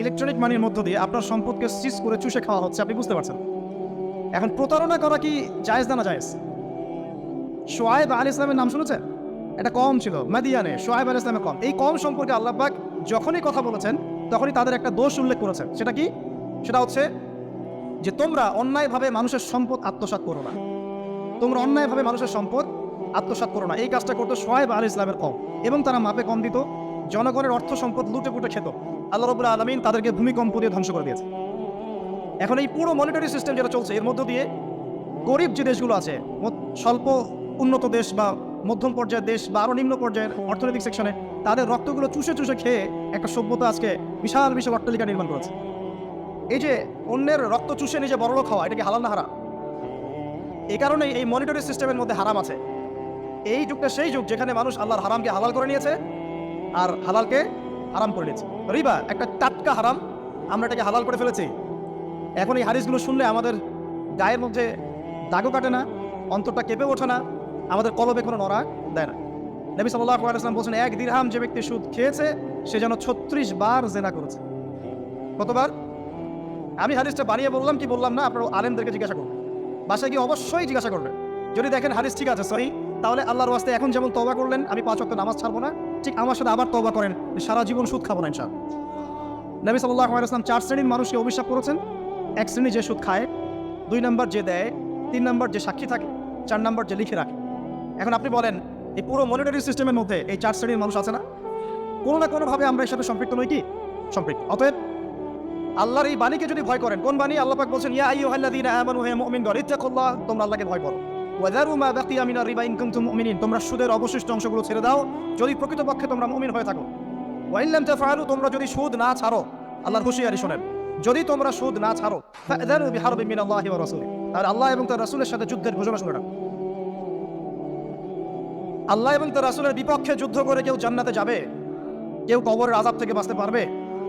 Electronic মানির মধ্য দিয়ে আপনার সম্পদকে সিজ করে চুষে খাওয়া হচ্ছে, আপনি বুঝতে পারছেন? এখন প্রতারণা করা কি জায়েজ না না জায়েজ সোয়েব আল ইসলামের নাম শুনেছেন? এটা কম ছিল, মাদিয়ানে সোয়েব আল ইসলামের কম। এই কম সম্পর্কে আল্লাহ পাক যখনই কথা বলেছেন, তখনই তাদের একটা দোষ উল্লেখ করেছেন। সেটা কি? সেটা হচ্ছে যে তোমরা অন্যায়ভাবে মানুষের সম্পদ আত্মসাৎ করো না। তোমরা অন্যায়ভাবে মানুষের সম্পদ আত্মসাৎ করো না। এই কাজটা করতো সোয়েব আল ইসলামের কম। এবং তারা মাপে কম দিত, জনগণের অর্থ সম্পদ লুটে পুটে খেত। আল্লাহ রবুল্লা আলমিন তাদেরকে ভূমিকম্প দিয়ে ধ্বংস করে দিয়েছে। এখন এই পুরো মনিটারি সিস্টেম যেটা চলছে, এর মধ্য দিয়ে গরিব যে দেশগুলো আছে স্বল্প উন্নত দেশ বা মধ্যম পর্যায়ের দেশ বা আরও নিম্ন পর্যায়ের অর্থনৈতিক সেকশনে তাদের রক্তগুলো চুষে চুষে খেয়ে একটা সভ্যতা আজকে বিশাল বিশাল অট্টালিকা নির্মাণ করেছে। এই যে অন্যের রক্ত চুষে নিজে বড়লোক হওয়া, এটা কি হালাল না হারাম? এই কারণেই এই মনিটরি সিস্টেমের মধ্যে হারাম আছে। এই যুগটা সেই যুগ যেখানে মানুষ আল্লাহর হারামকে হালাল করে নিয়েছে, আর হালালকে হারাম করে নিয়েছে। রিবা, একটা টাটকা হারাম, আমরা এটাকে হালাল করে ফেলেছি। এখন এই হারিসগুলো শুনলে আমাদের গায়ের মধ্যে দাগও কাটে না, অন্তরটা কেঁপে ওঠে না, আমাদের কলবে কোনো নড়া দেয় না। নবী সাল্লাহ আলাইসলাম বলছেন, এক দিরহাম যে ব্যক্তি সুদ খেয়েছে, সে যেন ছত্রিশ বার জেনা করেছে। কতবার? আমি হারিসটা বানিয়ে বললাম কি বললাম না, আপনার আলেমদেরকে জিজ্ঞাসা করবেন বাসায় গিয়ে অবশ্যই জিজ্ঞাসা করবেন যদি দেখেন হারিস ঠিক আছে, সহি, তাহলে আল্লাহর ওয়াস্তে এখন যেমন তবা করলেন, আমি পাঁচ অক্ট নামাজ ছাড়বো না। ঠিক আমার সাথে আবার তবা করেন সারা জীবন সুদ খাব না ইনশাল নবী সাল্লাহ আলাইসলাম চার শ্রেণির মানুষকে অভিশাপ করেছেন। এক শ্রেণি যে সুদ খায়, দুই নম্বর যে দেয়, তিন নম্বর যে সাক্ষী থাকে, চার নম্বর যে লিখে রাখে। এখন আপনি বলেন, এই পুরো মনিটারি সিস্টেমের মধ্যে এই চার শ্রেণির মানুষ আছে না? কোনো না কোনোভাবে আমরা এর সাথে সম্পৃক্ত নই কি? সম্পৃক্ত। অতএব আল্লাহর এই বাণীকে যদি ভয় করেন, কোন বাণী? আল্লাহ পাক বলছেন, ইয়া আইয়ুহাল্লাযীনা আমানু, হে মুমিনগণ তোমরা আল্লাহকে ভয় করো। ওয়াযারু মা বাকিয়া মিনার রিবা ইন কুনতুম মুমিনিন। তোমরা সুদের অবশিষ্ট অংশগুলো ছেড়ে দাও। যদি প্রকৃতপক্ষে তোমরা মুমিন হয়ে থাকো। ওয়া ইন লাম তাফআলু, তোমরা যদি সুদ না ছাড়ো, আল্লাহর হুঁশিয়ারি শোনেন। যদি তোমরা সুদ না ছাড়ো, ফাযারু বিহারবিন মিনাল্লাহি ওয়া রাসূলিহি। তাহলে আল্লাহ এবং তার রাসূলের সাথে যুদ্ধের ঘোষণা শুনে রাখো। আল্লাহ এবং তার রাসূলের বিপক্ষে যুদ্ধ করে কেউ জান্নাতে যাবে? কেউ কবরের আযাব থেকে বাঁচতে পারবে?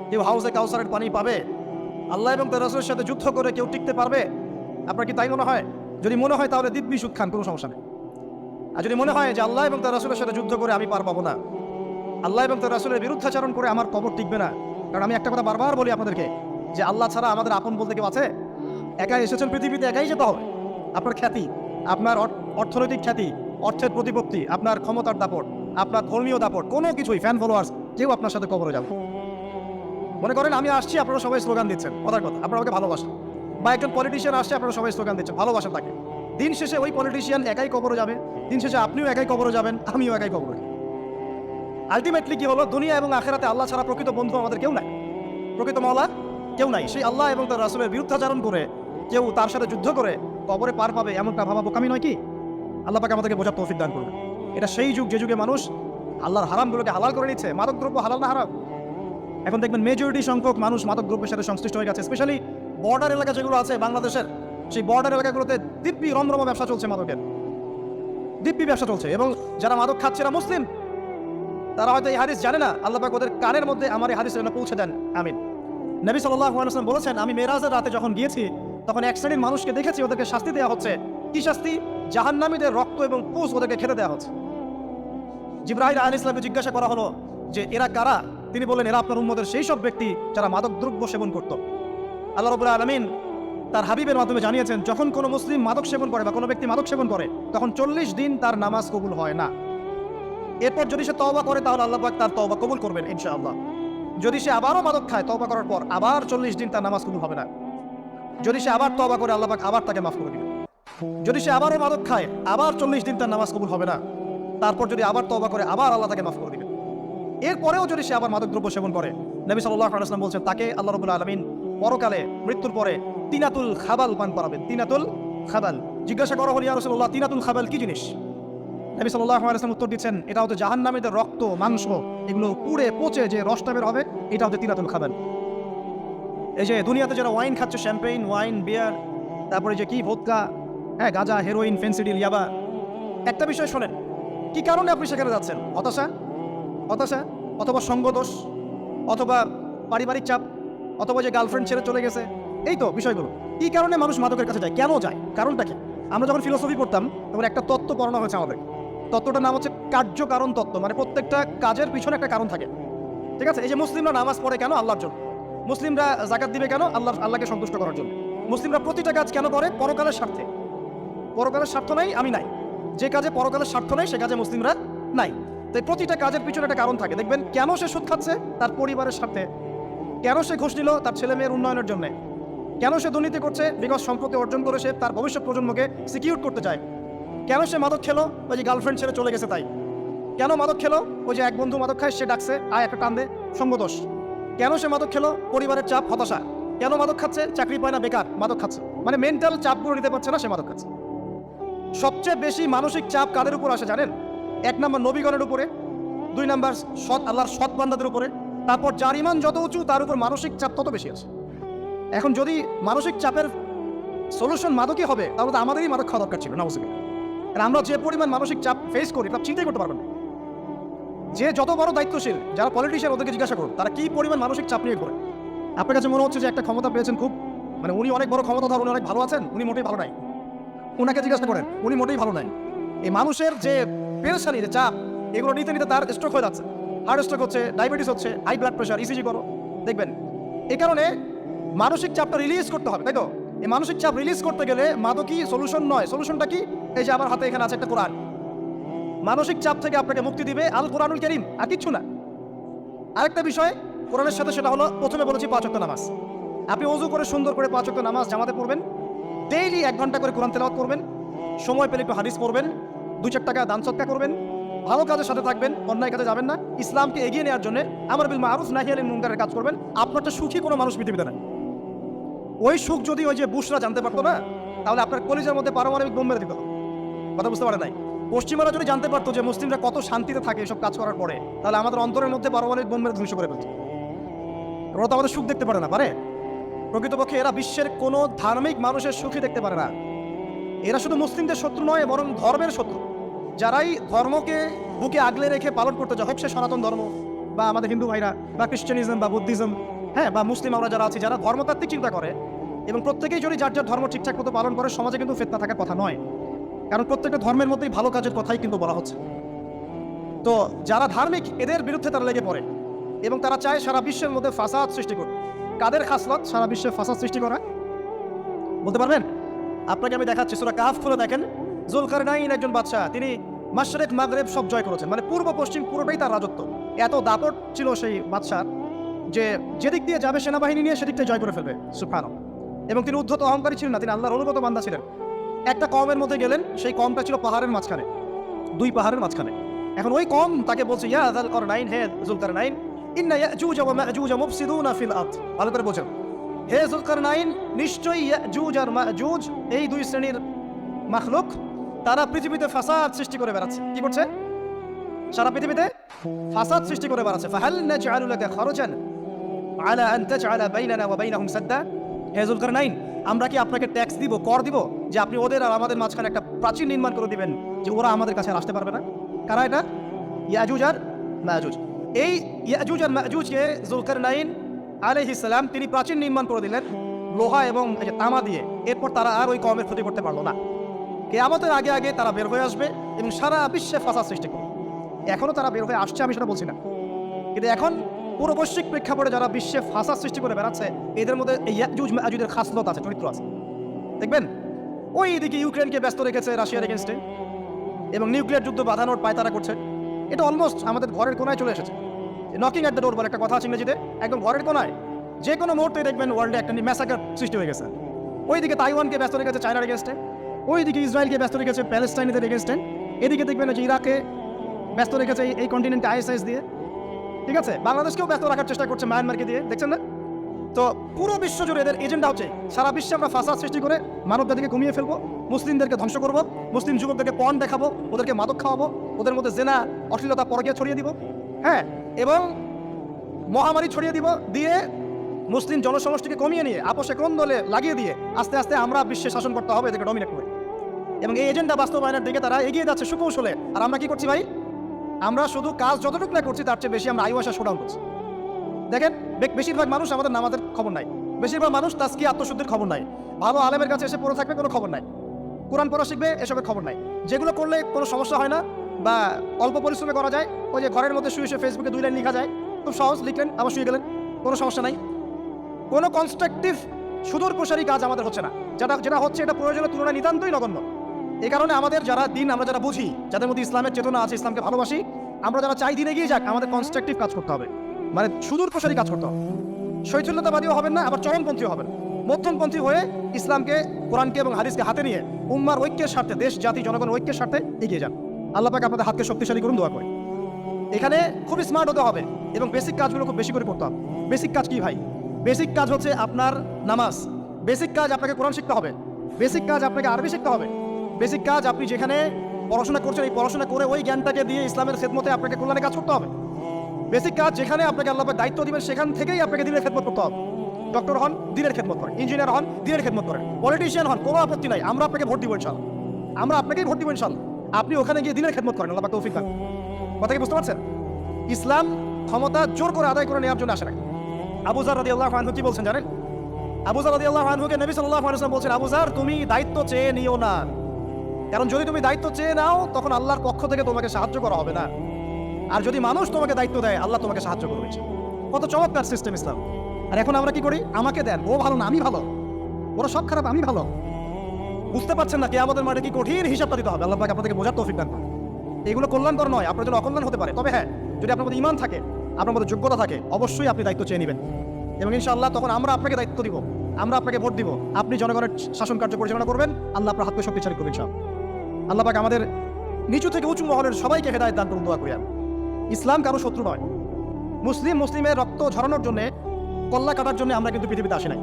কেউ হাউসে কাউসারের পানি পাবে? আল্লাহ এবং তার রাসূলের সাথে যুদ্ধ করে কেউ টিকতে পারবে? আপনার কি তাই মনে হয়? যদি মনে হয় তাহলে দিব্যি সুদ খান, কোনো সমস্যা নেই। আর যদি মনে হয় যে আল্লাহ এবং তার রাসূলের সাথে যুদ্ধ করে আমি পার পাবো না, আল্লাহ এবং তার রাসূলের বিরুদ্ধাচরণ করে আমার কবর টিকবে না। কারণ আমি একটা কথা বারবার বলি আপনাদেরকে, যে আল্লাহ ছাড়া আমাদের আপন বলতে কেউ আছে? একাই এসেছেন পৃথিবীতে, একাই যেতে হবে। আপনার খ্যাতি, আপনার অর্থনৈতিক খ্যাতি, অর্থের প্রতিপত্তি, আপনার ক্ষমতার দাপট, আপনার ধর্মীয় দাপট, কোনো কিছুই ফ্যান ফলোয়ার্স কেউ আপনার সাথে কবরে যাবে মনে করেন আমি আসছি, আপনারা সবাই স্লোগান দিচ্ছেন, কথার কথা, আপনারা আমাকে ভালোবাসেন। বা একজন পলিটিশিয়ান আসছে, আপনারা সবাই স্লোগান দিচ্ছেন ভালোবাসেন তাকে। দিন শেষে ওই পলিটিশিয়ান একাই কবরে যাবে, দিন শেষে আপনিও একাই কবরে যাবেন, আমিও একাই কবরে। আলটিমেটলি কি হলো? দুনিয়া এবং আখেরাতে আল্লাহ ছাড়া প্রকৃত বন্ধু আমাদের কেউ নাই। প্রকৃত মহলা কেউ নাই। সেই আল্লাহ এবং তার রাসুলের বিরুদ্ধাচারণ করে, কেউ তার সাথে যুদ্ধ করে, কবরে পার পাবে এমনটা ভাবা বোকামি নয় কি? আল্লাহ পাকে আমাদেরকে বোঝার তৌফিক দান করবে এটা সেই যুগ, যে যুগে মানুষ আল্লাহর হারামগুলোকে হালাল করে নিচ্ছে মাদক দ্রব্য হালাল না হারাম। এখন দেখবেন মেজরিটি সংখ্যক মানুষ মাদক দ্রব্যের সাথে সংশ্লিষ্ট হয়ে গেছে স্পেশালি বর্ডার এলাকা যেগুলো আছে বাংলাদেশের, সেই বর্ডার এলাকাগুলোতে দিব্যি রমরম ব্যবসা চলছে মাদকের। দিব্যি ব্যবসা চলছে এবং যারা মাদক খাচ্ছে এরা মুসলিম। তারা হয়তো এই হাদিস জানে না, আল্লাহ পাক ওদের কানের মধ্যে আমার এই হাদিস পৌঁছে দেন। আমিন। নবী ওয়াসাল্লাম বলেছেন, আমি মেরাজের রাতে যখন গিয়েছি, তখন এক শ্রেণির মানুষকে দেখেছি, ওদেরকে শাস্তি দেওয়া হচ্ছে। কি শাস্তি? জাহান্নামীদের রক্ত এবং পুষ ওদেরকে খেতে দেওয়া হচ্ছে। জিব্রাহিম আল ইসলামকে জিজ্ঞাসা করা হলো যে, এরা কারা? তিনি বললেন, এরা আপনার উম্মদের সেই সব ব্যক্তি যারা মাদক দ্রব্য সেবন করত। আল্লাহ রবুল্লাহ আলমিন তার হাবিবের মাধ্যমে জানিয়েছেন, যখন কোনো মুসলিম মাদক সেবন করে বা কোনো ব্যক্তি মাদক সেবন করে, তখন চল্লিশ দিন তার নামাজ কবুল হয় না। এরপর যদি সে তওবা করে, তাহলে আল্লাহ তার তওবা কবুল করবেন ইনশাআল্লাহ। যদি সে আবারও মাদক খায়, তওবা করার পর আবার চল্লিশ দিন তার নামাজ কবুল হবে না। যদি সে আবার তওবা করে, আল্লাহ আবার তাকে মাফ করে দিবেন। যদি সে আবারও মাদক খায়, আবার চল্লিশ দিন তার নামাজ কবুল হবে না। তারপর যদি আবার তওবা করে, আবার আল্লাহ তাকে মাফ করে দিবে এরপরেও যদি সে আবার মাদক দ্রব্য সেবন করে, নবী সাল্লাহ আলাইসলাম বলছেন, তাকে আল্লাহ রবুল্লা আলমিন পরকালে মৃত্যুর পরে তিনাতুল খাবাল পান করাবেন। তিনাতুল খাবাল। জিজ্ঞাসা করা হল ইয়ারসল্লাহ তিনাতুল খাবাল কি জিনিস? নবী আলাইসলাম উত্তর দিচ্ছেন, এটা হচ্ছে জাহান্নামীদের রক্ত, মাংস, এগুলো পুড়ে পচে যে রসটা বের হবে, এটা হচ্ছে তিনাতুল খাবাল। এই যে দুনিয়াতে যারা ওয়াইন খাচ্ছে, শ্যাম্পেইন, ওয়াইন, বিয়ার, তারপরে যে কি, ভোদকা হ্যাঁ গাঁজা, হেরোইন, ফেন্সিডিল, ইয়াবা। একটা বিষয় শোনেন, কি কারণে আপনি সেখানে যাচ্ছেন? হতাশা? হতাশা? অথবা সঙ্গদোষ? অথবা পারিবারিক চাপ? অথবা যে গার্লফ্রেন্ড ছেড়ে চলে গেছে। এই তো বিষয়গুলো। কি কারণে মানুষ মাদকের কাছে যায়। কেন যায়? কারণটা কি? আমরা যখন ফিলোসফি পড়তাম, তখন একটা তত্ত্ব পড়ানো হয়েছে আমাদের। তত্ত্বটার নাম হচ্ছে কার্য কারণ তত্ত্ব। মানে প্রত্যেকটা কাজের পিছনে একটা কারণ থাকে। ঠিক আছে? এই যে মুসলিমরা নামাজ পড়ে কেন? আল্লাহর জন্য। মুসলিমরা জাকাত দিবে কেন? আল্লাহ আল্লাহকে সন্তুষ্ট করার জন্য। মুসলিমরা প্রতিটা কাজ কেন করে? পরকালের স্বার্থে। পরকালের স্বার্থ নাই, আমি নাই। যে কাজে পরকালের স্বার্থ নাই, সে কাজে মুসলিমরা নাই। তাই প্রতিটা কাজের পিছনে একটা কারণ থাকে। দেখবেন কেন সে সুদ খাচ্ছে? তার পরিবারের স্বার্থে। কেন সে ঘুষ নিল তার ছেলে মেয়ের উন্নয়নের জন্য? কেন সে দুর্নীতি করছে বিকজ সম্পত্তি অর্জন করে সে তার ভবিষ্যৎ প্রজন্মকে সিকিউর করতে চায়? কেন সে মাদক খেলো ওই যে গার্লফ্রেন্ড ছেড়ে চলে গেছে তাই? কেন মাদক খেলো ওই যে এক বন্ধু মাদক খায়, সে ডাকছে, আয় একটা টান দে সঙ্গদোষ কেন সে মাদক খেলো পরিবারের চাপ, হতাশা? কেন মাদক খাচ্ছে, চাকরি পায় না, বেকার, মাদক খাচ্ছে? মানে মেন্টাল চাপগুলো নিতে পারছে না, সে মাদক খাচ্ছে। সবচেয়ে বেশি মানসিক চাপ কাদের উপর আসে জানেন? এক নম্বর নবীগণের উপরে, দুই নম্বর সৎ, আল্লাহর সৎ বান্দাদের উপরে তারপর যার ইমান যত উঁচু, তার উপর মানসিক চাপ তত বেশি আছে। এখন যদি মানসিক চাপের সলিউশন মাদকই হবে, তাহলে তো আমাদেরই মাদক খাওয়া দরকার ছিল না বুঝবে আমরা যে পরিমাণ মানসিক চাপ ফেস করি তা চিন্তাই করতে পারবেন যে যত বড় দায়িত্বশীল, যারা পলিটিশিয়ান ওদেরকে জিজ্ঞাসা করুন, তারা কি পরিমাণ মানসিক চাপ নিয়ে করে আপনার কাছে মনে হচ্ছে যে একটা ক্ষমতা পেয়েছেন খুব মানে উনি অনেক বড় ক্ষমতা উনি অনেক ভালো আছেন, উনি মোটেই ভালো নাই। ওনাকে জিজ্ঞাসা করেন, উনি মোটেই ভালো নাই। এই মানুষের যে পেরেশানি, যে চাপ, এগুলো নিতে নিতে তার স্ট্রোক হয়ে যাচ্ছে। হার্ট স্ট্রোক হচ্ছে, ডায়াবেটিস হচ্ছে, হাই ব্লাড প্রেশার ইসিজি করো। দেখবেন এই কারণে মানসিক চাপটা রিলিজ করতে হবে, তাই তো? এই মানসিক চাপ রিলিজ করতে গেলে মাদকই সলিউশন নয়। সলিউশনটা কি? এই যে আমার হাতে এখানে আছে একটা কোরআন। মানসিক চাপ থেকে আপনাকে মুক্তি দিবে আল কোরআনুল করিম, আর কিচ্ছু না। আরেকটা বিষয়, কোরআনের সাথে সেটা হলো, প্রথমে বলেছি পাঁচ ওয়াক্ত নামাজ। আপনি অজু করে সুন্দর করে পাঁচ নামাজ জামাতে পড়বেন। ডেইলি এক ঘণ্টা করে কোরআন তেলাওয়াত করবেন। সময় পেলে একটু হাদিস পড়বেন। দুই চার টাকা দান সৎকা করবেন। ভালো কাজের সাথে থাকবেন, অন্যায় কাজে যাবেন না। ইসলামকে এগিয়ে নেওয়ার জন্য আমার বিল মারুফ নাহিয়ালিন মুঙ্কারের কাজ করবেন। আপনার তো সুখী কোনো মানুষ পৃথিবীতে নাই। ওই সুখ যদি ওই যে বুশরা জানতে পারতো না, তাহলে আপনার কলেজের মধ্যে পারমাণবিক বোম মেরে দিত। কথা বুঝতে পারে নাই? পশ্চিমারা যদি জানতে পারতো যে মুসলিমরা কত শান্তিতে থাকে এসব কাজ করার পরে, তাহলে আমাদের অন্তরের মধ্যে পারমাণবিক বোম ধ্বংস করে ফেলতো। ওরা তো আমাদের সুখ দেখতে পারে না, পারে? প্রকৃতপক্ষে এরা বিশ্বের কোনো ধার্মিক মানুষের সুখী দেখতে পারে না। এরা শুধু মুসলিমদের শত্রু নয়, বরং ধর্মের শত্রু। যারাই ধর্মকে বুকে আগলে রেখে পালন করতে যায় হোক সে সনাতন ধর্ম বা আমাদের হিন্দু ভাইরা বা খ্রিস্টানিজম বা বুদ্ধিজম হ্যাঁ বা মুসলিম আমরা যারা আছি, যারা ধর্মতাত্ত্বিক চিন্তা করে এবং প্রত্যেকেই যদি যার যার ধর্ম ঠিকঠাক মতো পালন করে, সমাজে কিন্তু ফেতনা থাকার কথা নয়। কারণ প্রত্যেকটা ধর্মের মধ্যেই ভালো কাজের কথাই কিন্তু বলা হচ্ছে। তো যারা ধার্মিক, এদের বিরুদ্ধে তারা লেগে পড়ে এবং তারা চায় সারা বিশ্বের মধ্যে ফাসাদ সৃষ্টি করতে কাদের খাসলত সারা বিশ্বে ফাসাদ সৃষ্টি করা? বলতে পারবেন? আপনাকে আমি দেখাচ্ছি, সুরা কাহাফ খুলে দেখেন। জুলকার নাইন একজন বাদশাহ। তিনি মাশরেক মাগরেব সব জয় করেছেন। মানে পূর্ব পশ্চিম পুরোটাই তার রাজত্ব। এত দাপট ছিল সেই বাদশাহ যে যেদিক দিয়ে যাবে সেনাবাহিনী নিয়ে সেদিকটা জয় করে ফেলবে। সুফানো এবং তিনি উদ্ধত অহংকারী ছিলেন না, তিনি আল্লাহর অনুগত বান্দা ছিলেন। একটা কমের মধ্যে গেলেন, সেই কমটা ছিল পাহাড়ের মাঝখানে। দুই পাহাড়ের মাঝখানে। এখন ওই কম তাকে বলছে, ইয়া আদাল কর নাইন হে জুলকার নাইন ইন্না ইয়াজুজ ওয়া মা'জুজ মুফসিদুনা ফিল আরদ। ভালো করে বোঝেন। হে জুলকার নাইন নিশ্চয়ই ইয়াজুজ আর মা'জুজ এই দুই শ্রেণির মাখলুক তারা পৃথিবীতে ফাসাদ সৃষ্টি করে বেড়াচ্ছে। কি করছে? সারা পৃথিবীতে ফাসাদ সৃষ্টি করে বেড়াচ্ছে। ফাহাল নাজআলু লাকা খরজান আলা আন তাজআলা বাইনানা ওয়া বাইনাহুম সাদ্দা। হে জুলকার নাইন আমরা কি আপনাকে ট্যাক্স দিব, কর দিব, যে আপনি ওদের আর আমাদের মাঝখানে একটা প্রাচীর নির্মাণ করে দিবেন, যে ওরা আমাদের কাছে আসতে পারবে না? কারা এটা? ইয়াজুজ আর মাজুজ এই ইয়াজুজ আর মাজুজকে জুলকার নাইন আলাইহিস সালাম তিনি প্রাচীন নির্মাণ করে দিলেন, লোহা এবং তামা দিয়ে। এরপর তারা আর ওই কমের ক্ষতি করতে পারল না। কেয়ামতের আগে আগে তারা বের হয়ে আসবে এবং সারা বিশ্বে ফাঁসা সৃষ্টি করবে। এখনও তারা বের হয়ে আসছে, আমি সেটা বলছি না। কিন্তু এখন পুরো বৈশ্বিক প্রেক্ষাপটে যারা বিশ্বে ফাঁসা সৃষ্টি করে বেড়াচ্ছে, এদের মধ্যে এই খাসলত আছে, চরিত্র আছে। দেখবেন? ওই দিকে ইউক্রেনকে ব্যস্ত রেখেছে রাশিয়ার এগেনস্টে এবং নিউক্লিয়ার যুদ্ধ বাঁধানোর পায়তারা করছে। এটা অলমোস্ট আমাদের ঘরের কোনায় চলে এসেছে। নকিং অ্যাট দ্য ডোর বলে একটা কথা আছে ইংরেজিতে, একদম ঘরের কোনায়। যে কোনো মুহূর্তে দেখবেন ওয়ার্ল্ডে একটা ম্যাসাকার সৃষ্টি হয়ে গেছে। ওইদিকে তাইওয়ানকে ব্যস্ত রেখেছে চায়নার এগেনস্টে ওইদিকে ইসরায়েলকে ব্যস্ত রেখেছে প্যালেস্টাইনিদের এগেনস্টে এদিকে দেখবেন যে ইরাকে ব্যস্ত রেখেছে এই- কন্টিনেন্টে আইএসআইএস দিয়ে। ঠিক আছে? বাংলাদেশকেও ব্যস্ত রাখার চেষ্টা করছে মায়ানমারকে দিয়ে। দেখছেন না? তো পুরো বিশ্ব জুড়ে এদের এজেন্ডা হচ্ছে, সারা বিশ্বে আমরা ফাসাদ সৃষ্টি করে মানব জাতিকে কমিয়ে ফেলব, মুসলিমদেরকে ধ্বংস করব, মুসলিম যুবকদেরকে পণ দেখাবো, ওদেরকে মাদক খাওয়াবো, ওদের মধ্যে জেনা, অশ্লীলতা, পরকিয়া ছড়িয়ে দিব। হ্যাঁ এবং মহামারী ছড়িয়ে দিব দিয়ে মুসলিম জনসমষ্টিকে কমিয়ে নিয়ে, আপোষে দলে লাগিয়ে দিয়ে, আস্তে আস্তে আমরা বিশ্বে শাসন করতে হবে, এদেরকে ডমিনেট করে এবং এই এজেন্ডা বাস্তবায়নের দিকে তারা এগিয়ে যাচ্ছে সুকৌশলে। আর আমরা কি করছি ভাই? আমরা শুধু কাজ যতটুকু না করছি, তার চেয়ে বেশি আমরা আসা শোডাউন করছি। দেখেন বেশিরভাগ মানুষ আমাদের নামাজের খবর নাই। বেশিরভাগ মানুষ তাস্কি আত্মশুদ্ধির খবর নাই। ভালো আলেমের কাছে এসে পড়ে থাকবে কোনো খবর নাই। কোরআন পড়া শিখবে, এসবের খবর নাই। যেগুলো করলে কোনো সমস্যা হয় না, বা অল্প পরিশ্রমে করা যায়, ওই যে ঘরের মধ্যে শুয়ে শুয়ে ফেসবুকে দুই লাইন লেখা যায়, খুব সহজ, লিখলেন, আবার শুয়ে গেলেন, কোনো সমস্যা নাই। কোনো কনস্ট্রাকটিভ সুদূর প্রসারী কাজ আমাদের হচ্ছে না। যেটা যেটা হচ্ছে, এটা প্রয়োজনের তুলনায় নিতান্তই নগণ্য। এই কারণে আমাদের যারা দিন, আমরা যারা বুঝি, যাদের মধ্যে ইসলামের চেতনা আছে, ইসলামকে ভালোবাসি, আমরা যারা চাই দিনে গিয়ে যাক, আমাদের কনস্ট্রাকটিভ কাজ করতে হবে। মানে সুদূর প্রসারী কাজ করতে হবে। শৈথল্যতাবাদীও হবেন না, আবার চরমপন্থীও হবেন। মধ্যমপন্থী হয়ে ইসলামকে, কোরআনকে এবং হাদিসকে হাতে নিয়ে উম্মার ঐক্যের স্বার্থে, দেশ, জাতি, জনগণ ঐক্যের স্বার্থে এগিয়ে যান। আল্লাহ পাক আপনাদের হাতকে শক্তিশালী করুন, দোয়া করে। এখানে খুব স্মার্ট হতে হবে এবং বেসিক কাজগুলো খুব বেশি করে করতে হবে। বেসিক কাজ কি ভাই? বেসিক কাজ হচ্ছে আপনার নামাজ। বেসিক কাজ আপনাকে কোরআন শিখতে হবে। বেসিক কাজ আপনাকে আরবি শিখতে হবে। বেসিক কাজ, আপনি যেখানে পড়াশোনা করছেন, এই পড়াশোনা করে ওই জ্ঞানটাকে দিয়ে ইসলামের খেদমতে আপনাকে কল্যাণে কাজ করতে হবে। বেসিক কাজ যেখানে আপনাকে আল্লাহ দায়িত্ব দিবেন, সেখান থেকেই আপনাকে দিনের খেদমত করতে হবে। ডক্টর হন, দিনের খেদমত করেন। ইঞ্জিনিয়ার হন, দিনের খেদমত করেন। পলিটিশিয়ান হন, কোনো আপত্তি নাই। আমরা আপনাকে ভোট দিব ইনশাল্লাহ। আমরা আপনাকেই ভোট দিব ইনশাল্লাহ। আপনি ওখানে গিয়ে দিনের খেদমত করেন, আল্লাহ তৌফিক দান। কথা কি বুঝতে পারছেন? ইসলাম ক্ষমতা জোর করে আদায় করে নেওয়ার জন্য আসে না আবুজার রাদি আল্লাহ আনহু কি বলছেন জানেন? আবুজার রাদি আল্লাহ আনহুকে নবী সাল্লাহ আলাইহি বলছেন আবুজার তুমি দায়িত্ব চেয়ে নিও না। কারণ যদি তুমি দায়িত্ব চেয়ে নাও, তখন আল্লাহর পক্ষ থেকে তোমাকে সাহায্য করা হবে না। আর যদি মানুষ তোমাকে দায়িত্ব দেয়, আল্লাহ তোমাকে সাহায্য করবে। কত চমৎকার সিস্টেম ইসলাম। আর এখন আমরা কি করি? আমাকে দেন। ও ভালো না, আমি ভালো। ওরা সব খারাপ, আমি ভালো। বুঝতে পারছেন না কে আমাদের মাঠে কি কঠিন হিসাবটা দিতে হবে। আল্লাহ পাক আপনাদেরকে বোঝার তৌফিক দান। এগুলো কল্যাণকর নয়, আপনার জন্য অকল্যাণ হতে পারে। তবে হ্যাঁ যদি আপনার মধ্যে ইমান থাকে, আপনার মধ্যে যোগ্যতা থাকে, অবশ্যই আপনি দায়িত্ব চেয়ে নেবেন। এবং ইনশাআল্লাহ তখন আমরা আপনাকে দায়িত্ব দিব। আমরা আপনাকে ভোট দিব। আপনি জনগণের শাসন কার্য পরিচালনা করবেন। আল্লাহ আপনার হাতকে শক্তিশালী করবেন সব আল্লাহ পাক আমাদের নিচু থেকে উঁচু মহলের সবাইকে হেদায়ত দান করুন, দোয়া করি আমি। ইসলাম কারও শত্রু নয়। মুসলিম মুসলিমের রক্ত ঝরানোর জন্য, কল্লা কাটার জন্য আমরা কিন্তু পৃথিবীতে আসি নাই।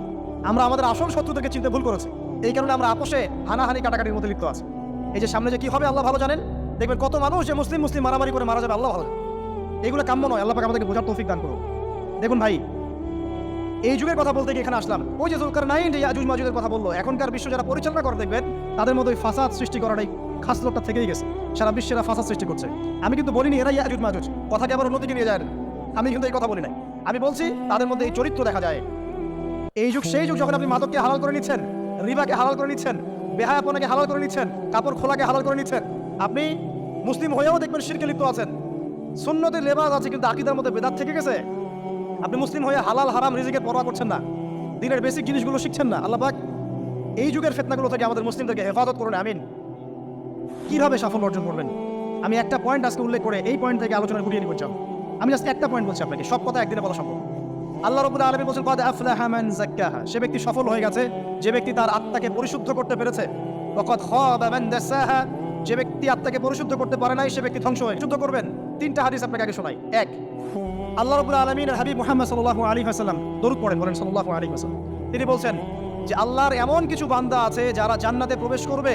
আমরা আমাদের আসল শত্রুদেরকে চিনতে ভুল করেছি। এই কারণে আমরা আপোষে হানাহানি কাটাকাটির মধ্যে লিপ্ত আছি। এই যে সামনে যে কি হবে, আল্লাহ ভালো জানেন? দেখবেন কত মানুষ যে মুসলিম মুসলিম মারামারি করে মারা যাবে, আল্লাহ ভালো। এগুলো কাম্য নয়, আল্লাহ পাক আমাদেরকে বোঝার তৌফিক দান করুন। দেখুন ভাই, এই যুগের কথা বলতে গিয়ে এখানে আসলাম। ওই যে জুলকার নাইন ইয়াজুজ মাজুদের কথা বলল, এখনকার বিশ্ব যারা পরিচালনা করে দেখবেন, তাদের মধ্যে ফাসাদ সৃষ্টি করার এই খাস লোকটা থেকেই গেছে। সারা বিশ্বেরা ফাসাদ সৃষ্টি করছে। আমি কিন্তু বলিনি এরা ইয়াজুজ মাজুজ কথাকে আবার অন্যদিকে নিয়ে যায় আমি কিন্তু এই কথা বলি নাই। আমি বলছি, তাদের মধ্যে এই চরিত্র দেখা যায়। এই যুগ, সেই যুগ যখন আপনি মাদককে হালাল করে নিচ্ছেন, রিবাকে হালাল করে নিচ্ছেন, বেহায়াপনাকে হালাল করে নিচ্ছেন, কাপড় খোলাকে হালাল করে নিচ্ছেন, আপনি মুসলিম হয়েও দেখবেন শিরকে লিপ্ত আছেন। সুন্নতের লেবাস আছে, কিন্তু আকিদার মধ্যে বেদাত থেকে গেছে। আপনি মুসলিম হয়ে হালাল, হারাম, রিজিকের পরোয়া করছেন না। দিনের বেসিক জিনিসগুলো শিখছেন না। আল্লাহ পাক, এই যুগের ফেতনাগুলো থেকে আমাদের মুসলিমদেরকে হেফাজত করুন, আমিন। কীভাবে সাফল্য অর্জন করবেন? আমি একটা পয়েন্ট আজকে উল্লেখ করে এই পয়েন্ট থেকে আলোচনা ঘুরিয়ে নিয়ে চাও আমি জাস্ট একটা পয়েন্ট বলছি আপনাকে, সব কথা একদিনে বলা সম্ভব। আল্লাহ রবুল্লাহ আলমী বলছেন, কদ আফলাহা মান সে ব্যক্তি সফল হয়ে গেছে, যে ব্যক্তি তার আত্মাকে পরিশুদ্ধ করতে পেরেছে। ওয়াকাদ খাবা যে ব্যক্তি আত্মাকে পরিশুদ্ধ করতে পারে নাই, সে ব্যক্তি ধ্বংস হয়ে শুদ্ধ করবেন? তিনটা হাদিস আপনাকে আগে শোনাই। এক, আল্লাহ রবুল আলমিনের হাবিব মুহাম্মদ সাল্লাল্লাহু আলাইহি ওয়াসাল্লাম, দরুদ পড়েন বলেন সাল্লাল্লাহু আলাইহি ওয়াসাল্লাম। তিনি বলছেন যে, আল্লাহর এমন কিছু বান্দা আছে যারা জান্নাতে প্রবেশ করবে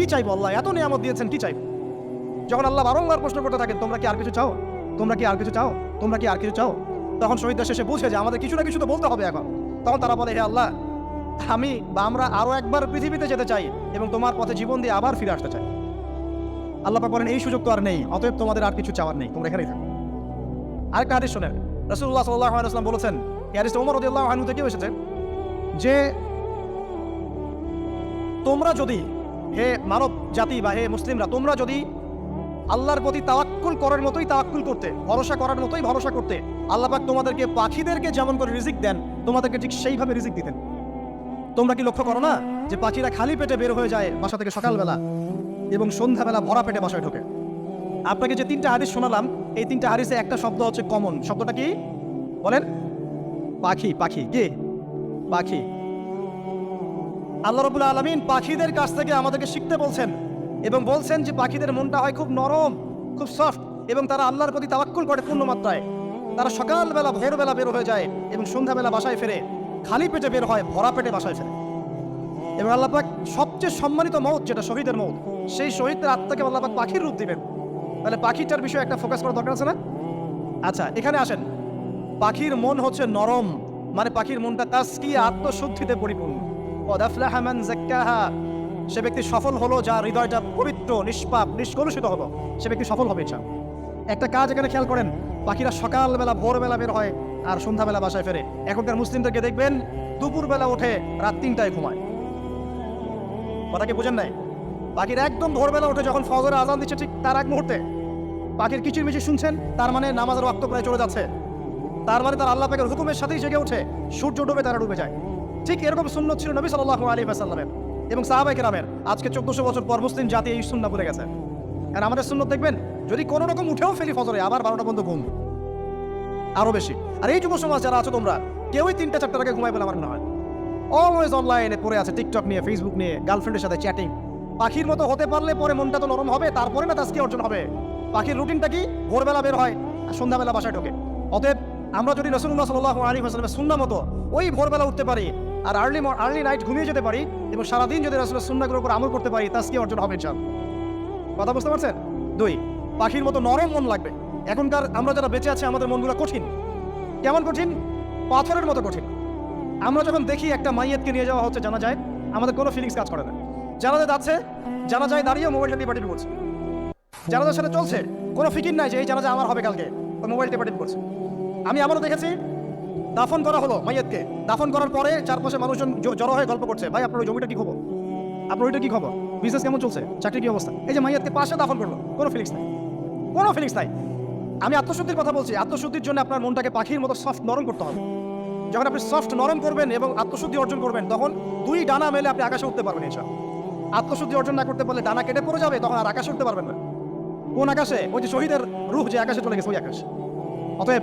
কি চাইব আল্লাহ? এত নিয়ামত দিয়েছেন, কি চাইব? যখন আল্লাহ বারংবার প্রশ্ন করতে থাকেন, তোমরা কি আর কিছু চাও? তোমরা কি আর কিছু চাও? তোমরা কি আর কিছু চাও? তখন শহীদরা শেষে বুঝে যে আমাদের কিছু না কিছু তো বলতে হবে এখন। তখন তারা বলে, হে আল্লাহ, আমি বা আমরা আরও একবার পৃথিবীতে যেতে চাই এবং তোমার পথে জীবন দিয়ে আবার ফিরে আসতে চাই। আল্লাহ বলেন, এই সুযোগ তো আর নেই, অতএব তোমাদের আর কিছু চাওয়ার নেই, তোমরা এখানেই থাকো। আরেকটা হাদিস শোনেন রসুল্লাহ সাল্লাহ আলাইসলাম বলেছেন হাদিসটা ওমর রদিয়াল্লাহ আনহু থেকে এসেছে যে, তোমরা যদি হে মানব জাতি বা হে মুসলিমরা, তোমরা যদি আল্লাহর প্রতি তাওয়াক্কুল করার মতোই তাওয়াক্কুল করতে, ভরসা করার মতোই ভরসা করতে, আল্লাহ পাক তোমাদেরকে পাখিদেরকে যেমন করে রিজিক দেন, তোমাদেরকে ঠিক সেইভাবে রিজিক দিতেন। তোমরা কি লক্ষ্য করো না যে পাখিরা খালি পেটে বের হয়ে যায় বাসা থেকে সকালবেলা এবং সন্ধ্যাবেলা ভরা পেটে বাসায় ঢোকে? আপনাকে যে তিনটা হাদিস শোনালাম, এই তিনটা হাদিসে একটা শব্দ হচ্ছে কমন শব্দটা কি? বলেন। পাখি পাখি, কে? পাখি। আল্লাহ রবুল্লা আলমিন পাখিদের কাছ থেকে আমাদেরকে শিখতে বলছেন এবং বলছেন যে পাখিদের মনটা হয় খুব নরম, খুব সফট এবং তারা আল্লাহর প্রতি তাওয়াক্কুল করে পূর্ণ মাত্রায় তারা সকালবেলা, ভোরবেলা বের হয়ে যায় এবং সন্ধ্যাবেলা বাসায় ফেরে, খালি পেটে বের হয়, ভরা পেটে বাসায় ফেরে। এবং আল্লাহ পাক সবচেয়ে সম্মানিত মৌত যেটা শহীদের মৌত, সেই শহীদদের আত্মাকে আল্লাহ পাক পাখির রূপ দিবেন। তাহলে পাখিটার বিষয়ে একটা ফোকাস করার দরকার আছে না? আচ্ছা এখানে আসেন। পাখির মন হচ্ছে নরম মানে পাখির মনটা তাস্কি আত্মশুদ্ধিতে পরিপূর্ণ। ওয়াদাফলাহা মান যাক্কাহা সে ব্যক্তি সফল হলো যার হৃদয়টা পবিত্র, নিষ্পাপ, নিষ্কলুষিত হলো। সে ব্যক্তি সফল হবে ইচ্ছা একটা কাজ এখানে খেয়াল করেন পাখিরা সকালবেলা, ভোরবেলা বের হয় আর সন্ধ্যাবেলা বাসায় ফেরে। এখনকার মুসলিমদেরকে দেখবেন, দুপুরবেলা ওঠে রাত তিনটায় ঘুমায়। কথা কি বুঝেন নাই? পাখির একদম ভোরবেলা ওঠে যখন ফজরে আজান দিচ্ছে ঠিক তার এক মুহূর্তে। পাখির কিচির মিচির শুনছেন, তার মানে নামাজের রক্ত প্রায় চলে যাচ্ছে। তার মানে তার আল্লাহ পাকের হুকুমের সাথেই জেগে ওঠে। সূর্য ডুবে তারা ডুবে যায়। ঠিক এরকম সুন্নত ছিল নবী সাল্লাহ আলী আসাল্লামের এবং সাহাবাই কেরামের। আজকে চোদ্দশো বছর পর মুসলিম জাতি এই সুন্না ভুলে গেছে। আর আমাদের সুন্নত দেখবেন, যদি কোনো রকম উঠেও ফেলি ফজরে, আবার বারোটা পর্যন্ত ঘুম। আরও বেশি। আর এই যুব সমাজ যারা আছো তোমরা, কেউই তিনটা চারটার আগে ঘুমাই বলে আমার মনে হয়। অলওয়েজ অনলাইনে পড়ে আছে টিকটক নিয়ে ফেসবুক নিয়ে গার্লফ্রেন্ডের সাথে চ্যাটিং পাখির মতো হতে পারলে পরে মনটা তো নরম হবে, তারপরে না তাস্কি অর্জন হবে? পাখির রুটিনটা কি? ভোরবেলা বের হয় আর সন্ধ্যাবেলা বাসায় ঢোকে। অতএব আমরা যদি রসুল্লাহ সাল্লাহ আলী হাসলামের সুন্না মতো ওই ভোরবেলা উঠতে পারি আর আর্লি আর্লি নাইট ঘুমিয়ে যেতে পারি এবং সারাদিন যদি রসুলের সুন্নাগুলোর উপর আমল করতে পারি তাস্কি অর্জন হবে চান কথা বুঝতে পারছেন? দুই, পাখির মতো নরম মন লাগবে। এখনকার আমরা যারা বেঁচে আছি, আমাদের মনগুলো কঠিন। কেমন কঠিন? পাথরের মতো কঠিন। আমরা যখন দেখি একটা মাইয়াতকে নিয়ে যাওয়া হচ্ছে জানা যায় আমাদের কোনো ফিলিংস কাজ করে না। জানাজা যাচ্ছে জানা যায় দাঁড়িয়ে মোবাইলটা টিপা টিপি করছে। জানাজার সাথে চলছে, কোনো ফিকির নাই যে এই জানা যায় আমার হবে কালকে। মোবাইল টিপা টিপি করছে। আমি আমারও দেখেছি দাফন করা হলো মাইয়াতকে। দাফন করার পরে চারপাশে মানুষজন জড়ো হয়ে গল্প করছে। ভাই, আপনার জমিটা কি খবর? আপনার ওইটা কি খবর? বিজনেস কেমন চলছে? চাকরি কি অবস্থা? এই যে মাইয়াতকে পাশে দাফন করল। কোনো ফিলিংস নাই। কোনো ফিলিংস নাই। আমি আত্মশুদ্ধির কথা বলছি। আত্মশুদ্ধির জন্য আপনার মনটাকে পাখির মতো সফট নরম করতে হবে। যখন আপনি সফট নরম করবেন এবং আত্মশুদ্ধি অর্জন করবেন, তখন দুই ডানা মেলে আপনি আকাশে উঠতে পারবেন এসব আত্মশুদ্ধি অর্জন না করতে পারলে ডানা কেটে পড়ে যাবে, তখন আর আকাশে উঠতে পারবেন না। কোন আকাশে? ওই যে শহীদের রূহ যে আকাশে চলে গেছে, ওই আকাশ। অতএব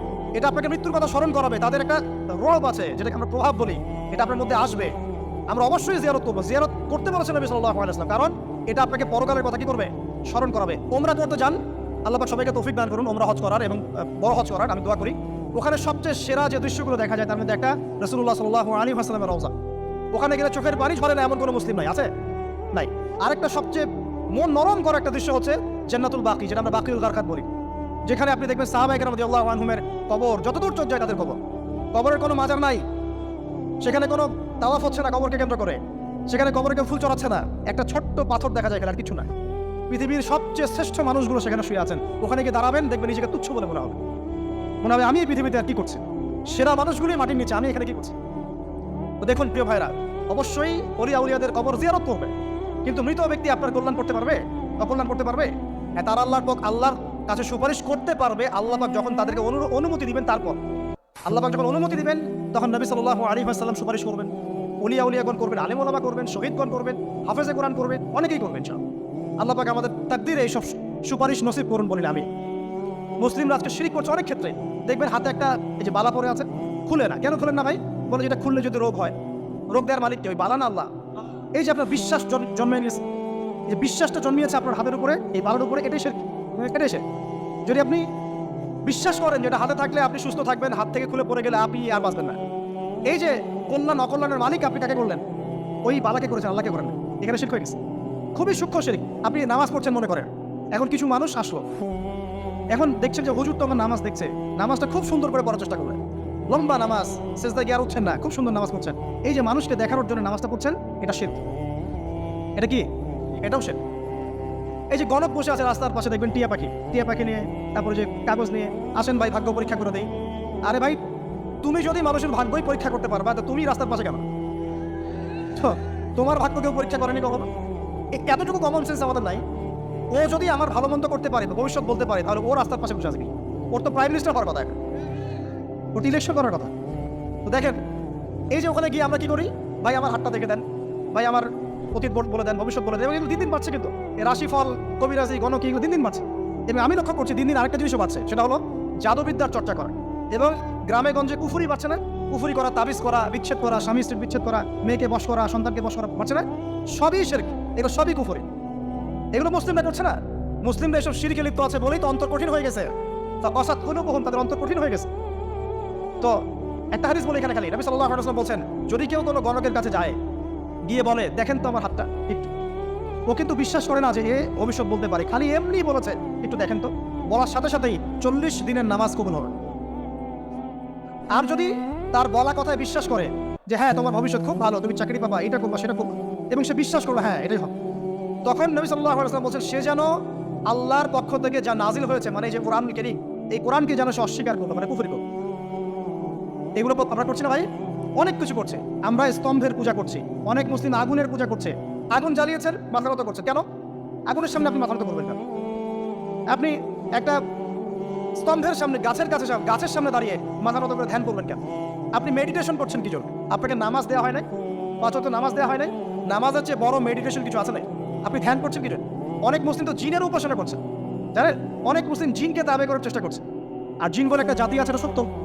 এটা আপনাকে মৃত্যুর কথা স্মরণ করাবে। তাদের একটা রব আছে, যেটাকে আমরা প্রভাব বলি। এটা আপনার মধ্যে আসবে। আমরা অবশ্যই জিয়ারত করব। জিয়ারত করতে বলেছেন নবী সাল্লাল্লাহু আলাইহি ওয়াসাল্লাম। কারণ এটা আপনাকে পরকালের কথা কি করবে? স্মরণ করাবে। ওমরা করতে যান। আল্লাহ সবাইকে তৌফিক দান করুন, ওমরা হজ করার এবং বড় হজ করার। আমি দোয়া করি। ওখানে সবচেয়ে সেরা যে দৃশ্যগুলো দেখা যায়, তার মধ্যে একটা রসুল্লাহ সাল্লাহ আলী হাসলামের রওজা। ওখানে গেলে চোখের পানি ঝরে না, এমন কোনো মুসলিম নাই। আছে? নাই। আরেকটা সবচেয়ে মন নরম করা একটা দৃশ্য হচ্ছে জান্নাতুল বাকি, যেটা আমরা বাকিউল গারকাত বলি। যেখানে আপনি দেখবেন সাহাবাই কেরাম আল্লাহ আনহুমের কবর, যতদূর চোখ যায় তাদের কবর। কবরের কোনো মাজার নাই। সেখানে কোনো তাওয়াফ হচ্ছে না কবরকে কেন্দ্র করে। সেখানে কবরে কেউ ফুল চড়াচ্ছে না। একটা ছোট্ট পাথর দেখা যায় আর কিছু না পৃথিবীর সবচেয়ে শ্রেষ্ঠ মানুষগুলো সেখানে শুয়ে আছেন। ওখানে গিয়ে দাঁড়াবেন, দেখবেন নিজেকে তুচ্ছ বলে মনে হবে। মনে হবে, আমি এই পৃথিবীতে আর কি করছি? সেরা মানুষগুলি মাটির নিচে, আমি এখানে কি করছি? তো দেখুন, প্রিয় ভাইরা অবশ্যই অলি আউলিয়াদের কবর জিয়ারত করবে। কিন্তু মৃত ব্যক্তি আপনার কল্যাণ করতে পারবে? অকল্যাণ করতে পারবে? হ্যাঁ তার আল্লাহর পক আল্লাহর কাছে সুপারিশ করতে পারবে, আল্লাহ পাক যখন তাদেরকে অনুমতি দিবেন, তারপর। আল্লাহ পাক যখন অনুমতি দিবেন, তখন নবী সাল্লাল্লাহু আলাইহি ওয়াসাল্লাম সুপারিশ করবেন। অলিয়া উলিয়াগণ করবেন, আলেম ওলামা করবেন শহীদগণ করবেন, হাফেজে কোরআন করবেন অনেকেই করবেন সব আল্লাহ পাক আমাদের তাকদিরে এইসব সুপারিশ নসিব করুন বলেন আমি। মুসলিমরা আজকে শিরিক করছে অনেক ক্ষেত্রে। দেখবেন হাতে একটা, এই যে বালা পরে আছে, খুলে না। কেন খুলেন না ভাই? বলে যেটা খুললে যদি রোগ হয়। রোগ দেওয়ার মালিক কে? ওই বালা না আল্লাহ? এই যে আপনার বিশ্বাস জন- জন্মে এই যে বিশ্বাসটা জন্মিয়েছে আপনার হাতের উপরে, এই বালার উপরে, এটাই সে এটাই সে যদি আপনি বিশ্বাস করেন যেটা হাতে থাকলে আপনি সুস্থ থাকবেন, হাত থেকে খুলে পড়ে গেলে আপনি আর বাঁচবেন না। এই যে কল্যাণ অকল্যাণের মালিক আপনি কাকে করলেন, ওই বালাকে করেছেন, আল্লাহকে করেন। এখানে শিখ হয়ে গেছে। খুবই সূক্ষ্ম শিরিক। আপনি নামাজ পড়ছেন মনে করেন। এখন কিছু মানুষ আসলো। এখন দেখছেন যে হুজুর তো আমার নামাজ দেখছে। নামাজটা খুব সুন্দর করে পড়ার চেষ্টা করলেন লম্বা নামাজ শেষদা গিয়ে আর উঠছেন না, খুব সুন্দর নামাজ পড়ছেন। এই যে মানুষকে দেখানোর জন্য নামাজটা পড়ছেন, এটা শিল্প এটা কি? এটাও শিল্প এই যে গণক বসে আছে রাস্তার পাশে, দেখবেন টিয়া পাখি। টিয়া পাখি নিয়ে, তারপরে যে কাগজ নিয়ে আসেন ভাই ভাগ্য পরীক্ষা করে দেই। আরে ভাই, তুমি যদি মানুষের ভাগ্যই পরীক্ষা করতে পারবা, তো তুমি রাস্তার পাশে কেন? তোমার ভাগ্য কেউ পরীক্ষা করেনি কখনো? এতটুকু কমন সেন্স আমাদের নাই। ও যদি আমার ভালো মন্দ করতে পারে ভবিষ্যৎ বলতে পারে, তাহলে ও রাস্তার পাশে বসে আসবে ওর তো প্রাইম মিনিস্টার হওয়ার কথা এখন। ওর ইলেকশন করার কথা। তো দেখেন, এই যে ওখানে গিয়ে আমরা কি করি? ভাই, আমার হাতটা দেখে দেন। ভাই, আমার অতীত বলে দেন, ভবিষ্যৎ বলে দেন, এবং এগুলো দিন দিন বাড়ছে কিন্তু। এই রাশিফল, কবিরাজি গণক, এগুলো দিন দিন বাড়ছে। এবং আমি লক্ষ্য করছি দিন দিন আরেকটা জিনিসও বাড়ছে, সেটা হলো জাদুবিদ্যার চর্চা করা। এবং গ্রামে গঞ্জে কুফুরি বাড়ছে না? কুফুরি করা, তাবিজ করা, বিচ্ছেদ করা, স্বামী স্ত্রীর বিচ্ছেদ করা, মেয়েকে বস করা, সন্তানকে বস করা পারছে না? সবই শিরক, এগুলো সবই কুফুরি। এগুলো মুসলিমরা করছে না? মুসলিমরা এসব শিরকে লিপ্ত আছে বলেই তো অন্তর কঠিন হয়ে গেছে। তা অসাত কোনো কখন তাদের অন্তর কঠিন হয়ে গেছে। তো একটা হাদিস বলে এখানে খালি। নবী ওয়াসাল্লাম বলছেন, যদি কেউ কোনো গণকের কাছে যায় গিয়ে বলে, দেখেন তো আমার হাতটা, একটু। ও কিন্তু বিশ্বাস করে না যে এ অভিশাপ বলতে পারে। খালি এমনি বলেছে, একটু দেখেন তো। বলার সাথে সাথেই চল্লিশ দিনের নামাজ কবুল হবে আর যদি তার বলা কথায় বিশ্বাস করে যে হ্যাঁ তোমার ভবিষ্যৎ খুব ভালো, তুমি চাকরি পাবা, এটা করবা, সেটা করবা, এবং সে বিশ্বাস করল হ্যাঁ এটাই হবে। তখন নবী সাল্লাহ আলাইসাল্লাম বলছেন, সে যেন আল্লাহর পক্ষ থেকে যা নাজিল হয়েছে মানে যে কোরআন কেরি এই কোরআনকে যেন সে অস্বীকার করল মানে কুফরি করল। এগুলো আমরা করছি না ভাই? অনেক কিছু করছে। আমরা স্তম্ভের পূজা করছি, অনেক মুসলিম আগুনের পূজা করছে। আগুন জ্বালিয়েছেন মাথা নত করছে। কেন? আগুনের সামনে আপনি মাথা নত করবেন কেন? আপনি একটা স্তম্ভের সামনে, গাছের কাছে গাছের সামনে দাঁড়িয়ে মাথা নত করে ধ্যান করবেন কেন? আপনি মেডিটেশন করছেন কি আপনাকে নামাজ দেওয়া হয় নাই? পাঁচ ওয়াক্ত নামাজ দেওয়া হয় নাই? নামাজের চেয়ে বড় মেডিটেশন কিছু আছে নাই? আপনি ধ্যান করছেন কি অনেক মুসলিম তো জিনের উপাসনা করছে। জানেন? অনেক মুসলিম জিনকে দাবি করার চেষ্টা করছে। আর জিন বলে একটা জাতি আছে সত্য?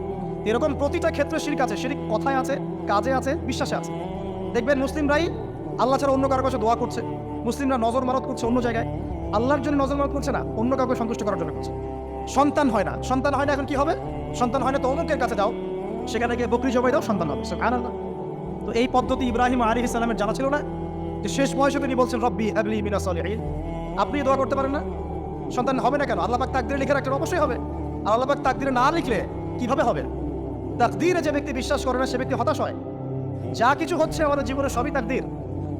এরকম প্রতিটা ক্ষেত্রে শিরিক আছে। শিরিক কথায় আছে, কাজে আছে, বিশ্বাসে আছে। দেখবেন মুসলিমরাই আল্লাহ ছাড়া অন্য কারও কাছে দোয়া করছে। মুসলিমরা নজর মারত করছে অন্য জায়গায়। আল্লাহর জন্য নজর মারত করছে না, অন্য কাউকে সন্তুষ্ট করার জন্য করছে। সন্তান হয় না। সন্তান হয় না এখন কি হবে? সন্তান হয় না তো অমুকের কাছে যাও। সেখানে গিয়ে বকরি জবাই দাও, সন্তান হবে। সুবহানাল্লাহ। তো এই পদ্ধতি ইব্রাহিম আলী ইসলামের জানা ছিল না। যে শেষ বয়সে তিনি বলছেন, রব্বি হাবলি মিনা সলিহিন। আপনি দোয়া করতে পারেন না? সন্তান হবে না কেন? আল্লাহ পাক তাকদিরে লিখে রাখলেন, অবশ্যই হবে। আর আল্লাহ পাক তাকদিরে না লিখলে কীভাবে হবে? তাকদিরে যে ব্যক্তি বিশ্বাস করে না, সে ব্যক্তি হতাশ হয়। যা কিছু হচ্ছে আমাদের জীবনে সবই তাকদির।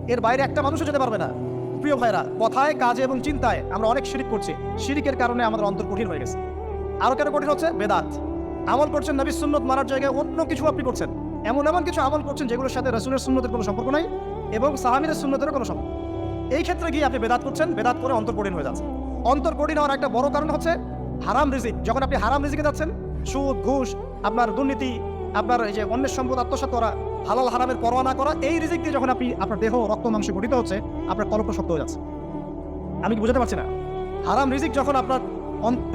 এর বাইরে একটা মানুষও যেতে পারবে না। প্রিয় ভাইরা, কথায়, কাজে এবং চিন্তায় আমরা অনেক শিরিক করছি। শিরিকের কারণে আমাদের অন্তর কঠিন হয়ে গেছে। আরও কেন কঠিন হচ্ছে? বেদাত। আমল করছেন নবী সুন্নত মারার জায়গায় অন্য কিছু আপনি করছেন। এমন এমন কিছু আমল করছেন যেগুলোর সাথে রসুলের সুন্নতের কোনো সম্পর্ক নাই এবং সাহাবিদের সুন্নতেরও কোনো সম্পর্ক এই ক্ষেত্রে গিয়ে আপনি বেদাত করছেন, বেদাত করে অন্তর কঠিন হয়ে যাচ্ছে অন্তর কঠিন হওয়ার একটা বড় কারণ হচ্ছে হারাম রিজিক। যখন আপনি হারাম রিজিকে যাচ্ছেন সুদ, ঘুষ, আপনার দুর্নীতি, আপনার এই যে অন্যের সম্পদ আত্মসাৎ করা, হালাল হারামের পরোয়া না করা, এই রিজিক দিয়ে যখন আপনি, আপনার দেহ, রক্ত, মাংস গঠিত হচ্ছে, আপনার কল্প শক্ত হয়ে যাচ্ছে। আমি কি বুঝাতে পারছি না? হারাম রিজিক যখন আপনার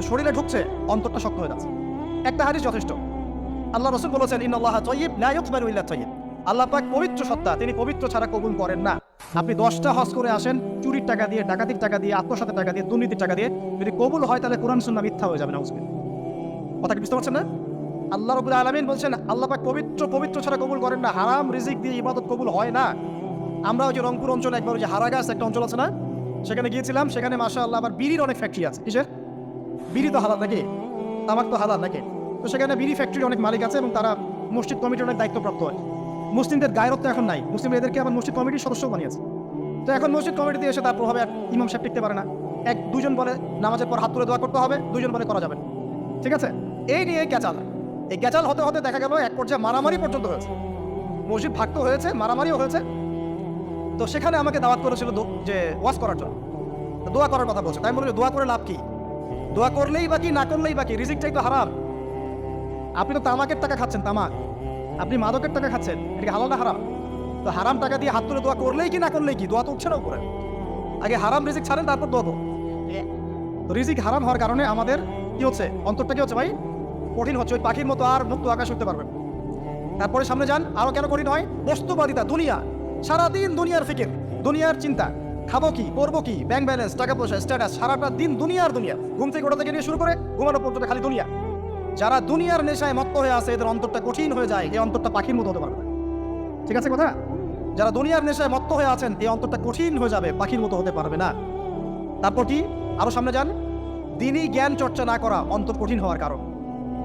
শরীরে ঢুকছে, অন্তরটা শক্ত হয়ে যাচ্ছে। একটা হাদিস যথেষ্ট। আল্লাহ রসুল বলেছেন ইন আল্লাহ তৈব না ইউকবালু ইল্লা তৈব আল্লাহ পাক পবিত্র সত্তা, তিনি পবিত্র ছাড়া কবুল করেন না। আপনি দশটা হজ করে আসেন, চুরির টাকা দিয়ে, ডাকাতির টাকা দিয়ে, আত্মসাতের টাকা দিয়ে, দুর্নীতির টাকা দিয়ে, যদি কবুল হয় তাহলে কোরআন সুন্নাহ মিথ্যা হয়ে যাবে না উসকে কথা বুঝতে পারছেন না? আল্লাহ রবুল আলমিন বলছেন, আল্লাহ পাক পবিত্র পবিত্র ছাড়া কবুল করেন না, হারাম রিজিক দিয়ে ইবাদত কবুল হয় না। আমরা ওই যে রংপুর অঞ্চলে একবার ওই যে হারাগাছ একটা অঞ্চল আছে না, সেখানে গিয়েছিলাম, সেখানে মাসা আল্লাহ আবার বিড়ির অনেক ফ্যাক্টরি আছে। কিসের? বিড়ি তো হালাল নাকি? তামাক তো হালাল নাকি? তো সেখানে বিড়ি ফ্যাক্টরির অনেক মালিক আছে এবং তারা মসজিদ কমিটির অনেক দায়িত্বপ্রাপ্ত হয়। মুসলিমদের গায়রত্ব এখন নাই মুসলিম এদেরকে আবার মসজিদ কমিটির সদস্য বানিয়েছে। তো এখন মসজিদ কমিটিতে এসে তার প্রভাবে ইমাম সাহেব টিকতে পারে না। এক, দুজন বলে নামাজের পর হাত তুলে দোয়া করতে হবে, দুজন বলে করা যাবে ঠিক আছে? এই নিয়ে গ্যাচাল এই গ্যাচাল হতে হতে দেখা গেল এক পর্যায়ে মারামারি পর্যন্ত হয়েছে। মসজিদ ভাগ তো হয়েছে, মারামারিও হয়েছে। তো সেখানে আমাকে দাওয়াত করেছিল যে ওয়াজ করার জন্য। দোয়া করার কথা বলছে। তাই বলছি দোয়া করে লাভ কি? দোয়া করলেই বাকি না করলেই বাকি রিজিকটাই তো হারাম। আপনি তো তামাকের টাকা খাচ্ছেন, তামাক। আপনি মাদকের টাকা খাচ্ছেন, এটা কি হালাল না হারাম? তো হারাম টাকা দিয়ে হাত তুলে দোয়া করলেই কি, না করলেই কি? দোয়া তো উঠছে না উপরে। আগে হারাম রিজিক ছাড়েন, তারপর দোয়া তো রিজিক হারাম হওয়ার কারণে আমাদের কি হচ্ছে? অন্তরটা কি হচ্ছে ভাই? কঠিন হচ্ছে, ওই পাখির মতো আর মুক্ত আকাশ উঠতে পারবেন তারপরে সামনে যান, আরও কেন কঠিন হয়? বস্তুবাদিতা, দুনিয়া। সারাদিন দুনিয়ার ফিকির, দুনিয়ার চিন্তা। খাব কি, করব কি? ব্যাংক ব্যালেন্স, টাকা পয়সা, স্ট্যাটাস, সারাটা দিন দুনিয়ার দুনিয়া। ঘুম থেকে ওটা থেকে নিয়ে শুরু করে ঘুমানো পর্যন্ত খালি দুনিয়া। যারা দুনিয়ার নেশায় মত্ত হয়ে আছে, এদের অন্তরটা কঠিন হয়ে যায়, এই অন্তরটা পাখির মতো হতে পারবে না। ঠিক আছে কথা? যারা দুনিয়ার নেশায় মত্ত হয়ে আছেন, এই অন্তরটা কঠিন হয়ে যাবে, পাখির মতো হতে পারবে না। তারপর কি? আরও সামনে যান। দিনই জ্ঞান চর্চা না করা অন্তর কঠিন হওয়ার কারণ।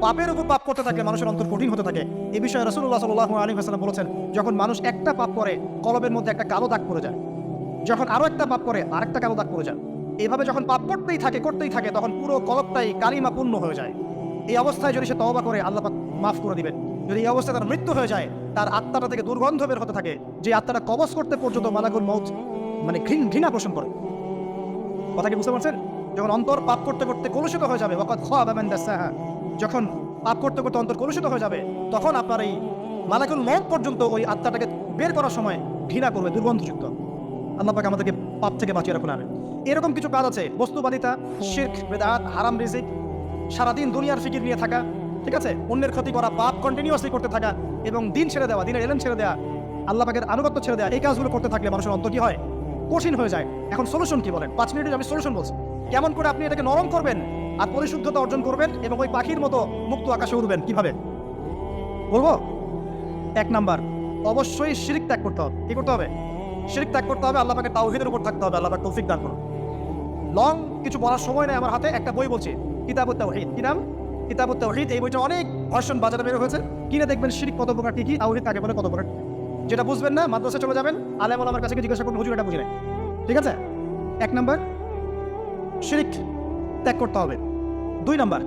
পাপের উপর পাপ করতে থাকলে মানুষের অন্তর কঠিন হতে থাকে। এই বিষয়ে রসুল্লাহ সাল্লাহ আলী হাসালাম বলেছেন, যখন মানুষ একটা পাপ করে, কলবের মধ্যে একটা কালো দাগ পড়ে যায়। যখন আরও একটা পাপ করে, আরেকটা কালো দাগ পড়ে যায়। এইভাবে যখন পাপ করতেই থাকে করতেই থাকে, তখন পুরো কলবটাই কালিমা পূর্ণ হয়ে যায়। এই অবস্থায় যদি সে তওবা করে, আল্লাহ পাক মাফ করে দিবেন। যদি এই অবস্থায় তার মৃত্যু হয়ে যায়, তার আত্মাটা থেকে দুর্গন্ধ বের হতে থাকে, যে আত্মাটা কবজ করতে পর্যন্ত মালাকুল মৌত মানে ঘৃণ- ঘৃণা পোষণ করে। কথা কি বুঝতে পারছেন? যখন অন্তর পাপ করতে করতে কলুষিত হয়ে যাবে খাবা মান দাসাহা যখন পাপ করতে করতে অন্তর কলুষিত হয়ে যাবে, তখন আপনার এই মালাকুল মত পর্যন্ত ওই আত্মাটাকে বের করার সময় ঘৃণা করবে, দুর্গন্ধযুক্ত। আল্লাহ পাক আমাদেরকে পাপ থেকে বাঁচিয়ে রাখুন আরে এরকম কিছু কাজ আছে, বস্তুবাদিতা, শির্ক, বেদাত, হারাম রিজিক, সারাদিন দুনিয়ার ফিকির নিয়ে থাকা, ঠিক আছে? অন্যের ক্ষতি করা, পাপ কন্টিনিউয়াসলি করতে থাকা এবং দিন ছেড়ে দেওয়া, দিনের এলেন ছেড়ে দেওয়া, আল্লাহ পাকের আনুগত্য ছেড়ে দেওয়া, এই কাজগুলো করতে থাকলে মানুষের অন্তর কি হয়? কঠিন হয়ে যায়। এখন সলিউশন কি বলেন? পাঁচ মিনিটে আমি সলিউশন বলছি। কেমন করে আপনি এটাকে নরম করবেন? আর পরিশুদ্ধতা অর্জন করবেন এবং ওই পাখির মতো মুক্ত আকাশে উড়বেন। কীভাবে? বলব? এক নাম্বার, অবশ্যই শিরিক ত্যাগ করতে হবে। কি করতে হবে? শিরিক ত্যাগ করতে হবে আল্লাহ পাকে তাওহিদের উপর থাকতে হবে আল্লাহ তৌফিক দান করুন। লং কিছু বলার সময় নেই আমার হাতে, একটা বই বলছি, কিতাবুত তাওহিদ। কি নাম? কিতাবুত তাওহিদ, এই বইটা অনেক ভার্সন বাজারে বের হয়েছে। কিনে দেখবেন শিরিক কত প্রকার, কি কি? তাওহিদ কাকে বলে, কত প্রকার? যেটা বুঝবেন না মাদ্রাসা চলে যাবেন, আলেম আমার কাছে জিজ্ঞাসা করুন, হুজুর এটা বুঝি ঠিক আছে? এক নাম্বার, শিরিক ত্যাগ করতে হবে। দুই নাম্বার